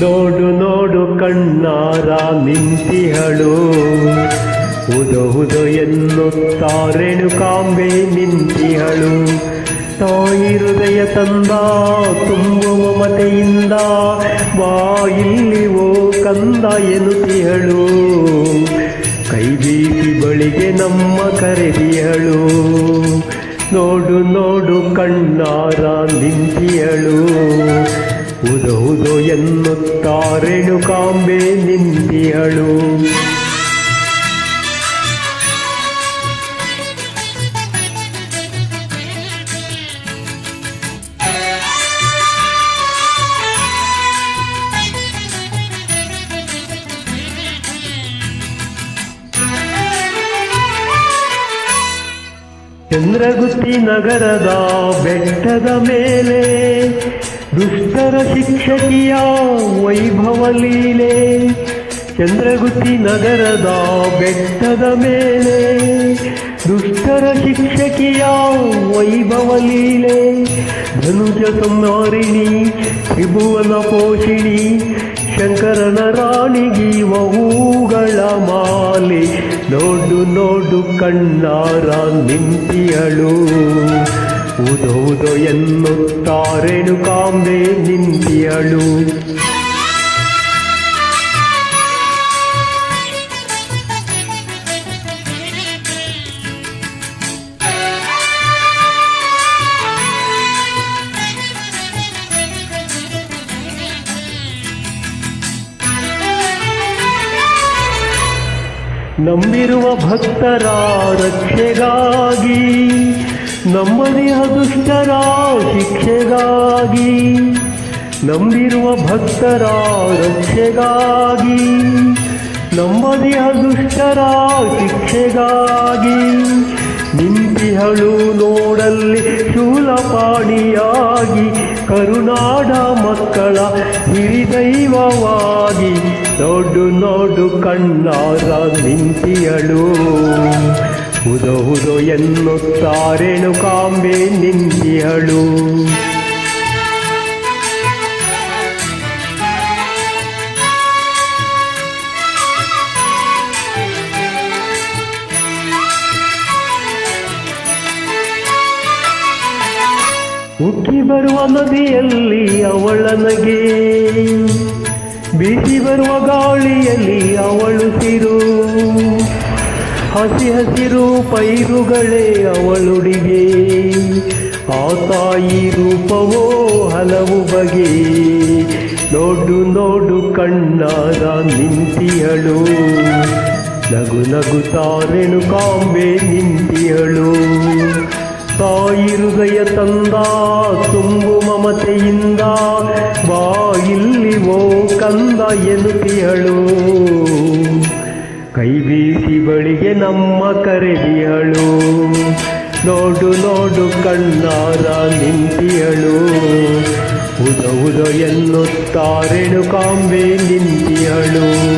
ನೋಡು ನೋಡು ಕಣ್ಣಾರ ನಿಂತಿಹಳು ಉದೋ ಉದೋ ಎನ್ನುತ್ತಾರೆಣು ಕಾಂಬೆ ನಿಂತಿಹಳು ತಾಯಿ ಹೃದಯ ತಂದ, ತುಂಬುವ ಮತೆಯಿಂದ, ಬಾ, ಇಲ್ಲಿ ಓ ಕಂದ ಎನ್ನುತ್ತಿಹಳು. ಕೈ ಬೀಸಿ ಬಳಿಗೆ ನಮ್ಮ ಕರೆದಿಯಳು ನೋಡು ನೋಡು ಕಣ್ಣಾರ ನಿಂತಿಯಳು ಉದೋ ಉದೋ ಎನ್ನುತ್ತಾರೆಣು ಕಾಂಬೆ ನಿಂದಿಯಳು ಚಂದ್ರಗುತ್ತಿ ನಗರದ ಬೆಟ್ಟದ ಮೇಲೆ ದುಷ್ಟರ ಶಿಕ್ಷಕಿಯ ವೈಭವ ಲೀಲೆ, ಚಂದ್ರಗುತ್ತಿ ನಗರದ ಬೆಟ್ಟದ ಮೇಲೆ. ದುಷ್ಟರ ಶಿಕ್ಷಕಿಯ ವೈಭವ ಲೀಲೆ, ಧನುಜ ಸಂಹಾರಿಣಿ ತ್ರಿಭುವನ ಪೋಷಿಣಿ, ಶಂಕರನ ರಾಣಿಗೀವ ಹೂಗಳ ಮಾಲೆ. ನೋಡು ನೋಡು, ಕಣ್ಣಾರ ನಿಂತಿಯಳು. ಉದೋ ಉದೋ ಎನ್ನುತ್ತಾರೆಣು ಕಾಂಬೆ ನಿಂತಿಯಳು. ನಂಬಿರುವ ಭಕ್ತರ ರಕ್ಷೆಗಾಗಿ ನಮ್ಮನೆಯ ಅದುಷ್ಟರ ಶಿಕ್ಷೆಗಾಗಿ, ನಂಬಿರುವ ಭಕ್ತರ ರಕ್ಷೆಗಾಗಿ, ನಮ್ಮದೇ ಅದುಷ್ಟರ ಶಿಕ್ಷೆಗಾಗಿ ನಿಂತಿಹಳು ನೋಡಲ್ಲಿ ಶೂಲಪಾಣಿಯಾಗಿ, ಕರುನಾಡ ಮಕ್ಕಳ ಹಿರಿದೈವವಾಗಿ, ನೋಡು ನೋಡು ಕಣ್ಣಾರ ನಿಂತಿಯಳು. ಉದೋ ಹುದೋ ಎನ್ನುತ್ತಾರೆಣು ಕಾಂಬೆ ನಿಂದಿಯಳು ಉಕ್ಕಿ ಬರುವ ನದಿಯಲ್ಲಿ ಅವಳ ನಗೆ. ಬೀಸಿ ಬರುವ ಗಾಳಿಯಲ್ಲಿ ಅವಳು ಸಿರು. ಹಸಿ ಹಸಿರು ಪೈರುಗಳೇ ಅವಳುಡಿಗೆ. ಆ ತಾಯಿ ರೂಪವೋ ಹಲವು ಬಗೆ. ನೋಡು ನೋಡು ಕಣ್ಣಾದ ನಿಂತಿಯಳು. ನಗು ನಗು ತಾರೆಣು ಕಾಂಬೆ ನಿಂತಿಯಳು. ತಾಯಿ ಹೃದಯ ತಂದ ತುಂಬು ಮಮತೆಯಿಂದ ಬಾ ಇಲ್ಲಿವೋ ಕಂದ ಎನ್ನುತ್ತಿಯಳು. ಕೈ ಬೀಸಿ ಬಳಿಗೆ ನಮ್ಮ ಕರೆದಿಯಳು. ನೋಡು ನೋಡು ಕಣ್ಣಾರ ನಿಂತಿಯಳು. ಉದ ಉದ ಎನ್ನುತ್ತಾರೆಣು ಕಾಂಬೆ ನಿಂತಿಯಳು.